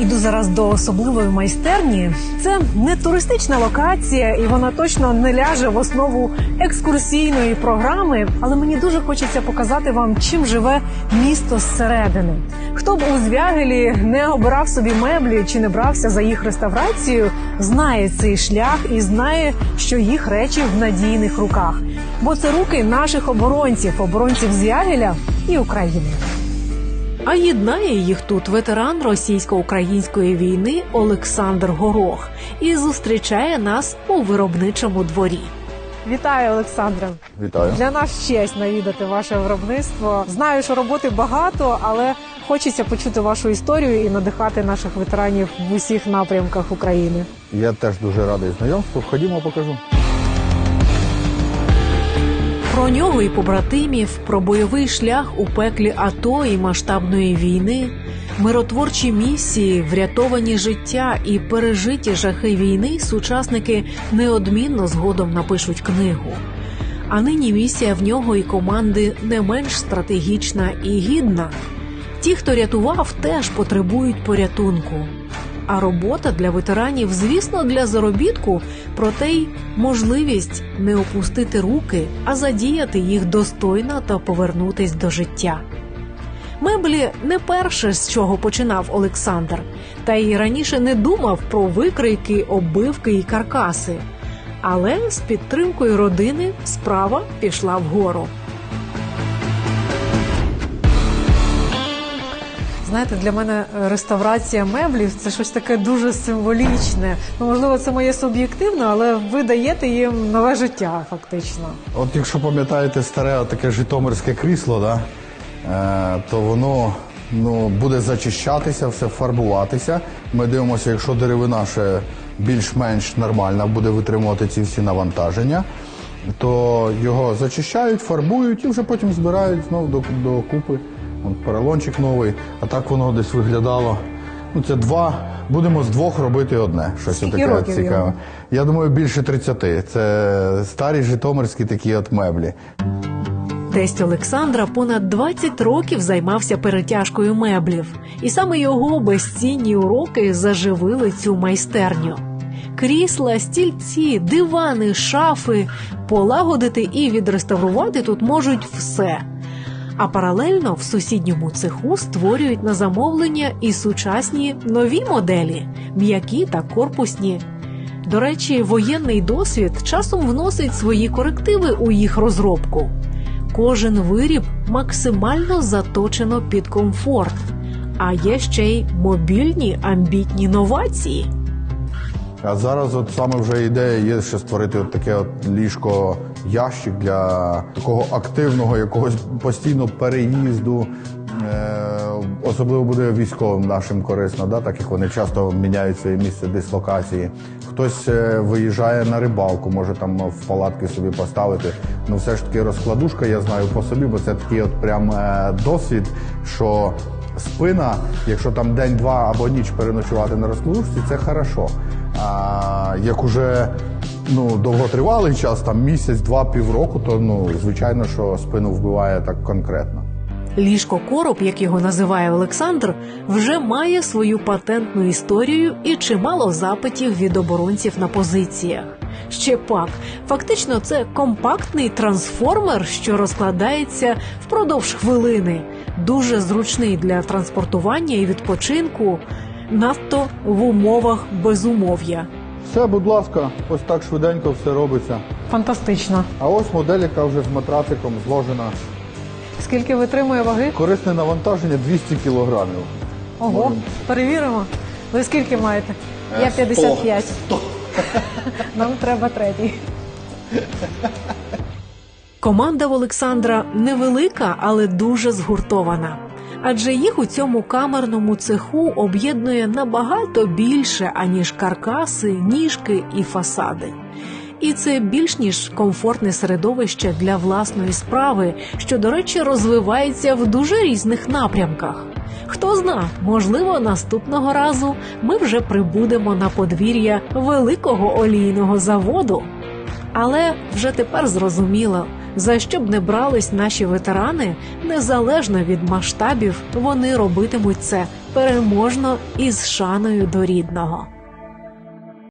Іду зараз до особливої майстерні. Це не туристична локація, і вона точно не ляже в основу екскурсійної програми. Але мені дуже хочеться показати вам, чим живе місто зсередини. Хто б у Звягелі не обирав собі меблі чи не брався за їх реставрацію, знає цей шлях і знає, що їх речі в надійних руках. Бо це руки наших оборонців, оборонців Звягеля і України. А єднає їх тут ветеран російсько-української війни Олександр Горох і зустрічає нас у виробничому дворі. Вітаю, Олександре. Вітаю. Для нас честь навідати ваше виробництво. Знаю, що роботи багато, але хочеться почути вашу історію і надихати наших ветеранів в усіх напрямках України. Я теж дуже радий знайомству. Ходімо, покажу. Про нього і побратимів, про бойовий шлях у пеклі АТО і масштабної війни, миротворчі місії, врятовані життя і пережиті жахи війни сучасники неодмінно згодом напишуть книгу. А нині місія в нього і команди не менш стратегічна і гідна. Ті, хто рятував, теж потребують порятунку. А робота для ветеранів, звісно, для заробітку, проте й можливість не опустити руки, а задіяти їх достойно та повернутись до життя. Меблі не перше, з чого починав Олександр, та й раніше не думав про викрийки, оббивки і каркаси. Але з підтримкою родини справа пішла вгору. Знаєте, для мене е, реставрація меблів це щось таке дуже символічне. Ну, можливо, це моє суб'єктивно, але ви даєте їм нове життя, фактично. От якщо пам'ятаєте старе таке житомирське крісло, да, е, то воно ну, буде зачищатися, все фарбуватися. Ми дивимося, якщо деревина ще більш-менш нормальна, буде витримувати ці всі навантаження, то його зачищають, фарбують і вже потім збирають знову до, до купи. Вон поролончик новий, а так воно десь виглядало. Ну, це два. Будемо з двох робити одне. Щось Скільки таке років цікаве. йому? Я думаю, більше 30. Це старі житомирські такі от меблі. Тесть Олександра понад 20 років займався перетяжкою меблів, і саме його безцінні уроки заживили цю майстерню. Крісла, стільці, дивани, шафи полагодити і відреставрувати тут можуть все. А паралельно в сусідньому цеху створюють на замовлення і сучасні нові моделі, м'які та корпусні. До речі, воєнний досвід часом вносить свої корективи у їх розробку. Кожен виріб максимально заточено під комфорт, а є ще й мобільні амбітні новації. А зараз от саме вже ідея є ще створити от таке от ліжко ящик для такого активного якогось постійно переїзду. Е, особливо буде військовим нашим корисно, да, так як вони часто міняють своє місце дислокації. Хтось е, виїжджає на рибалку, може там в палатки собі поставити. Ну все ж таки розкладушка, я знаю по собі, бо це такий от прям е, досвід, що спина, якщо там день-два або ніч переночувати на розкладушці, це хорошо. А як уже ну, довготривалий час, там місяць, два, півроку, то ну звичайно, що спину вбиває так конкретно. Ліжко короб, як його називає Олександр, вже має свою патентну історію і чимало запитів від оборонців на позиціях. Ще пак, фактично, це компактний трансформер, що розкладається впродовж хвилини, дуже зручний для транспортування і відпочинку, надто в умовах безумов'я. Все, будь ласка, ось так швиденько все робиться. Фантастично. А ось модель, яка вже з матрациком зложена. Скільки витримує ваги? Корисне навантаження 200 кілограмів. Ого, перевіримо. Ви скільки маєте? Е, Я 55. Нам треба третій. Команда в Олександра невелика, але дуже згуртована. Адже їх у цьому камерному цеху об'єднує набагато більше, аніж каркаси, ніжки і фасади. І це більш ніж комфортне середовище для власної справи, що, до речі, розвивається в дуже різних напрямках. Хто зна, можливо, наступного разу ми вже прибудемо на подвір'я великого олійного заводу. Але вже тепер зрозуміло, За що б не брались наші ветерани, незалежно від масштабів, вони робитимуть це переможно і з шаною до рідного.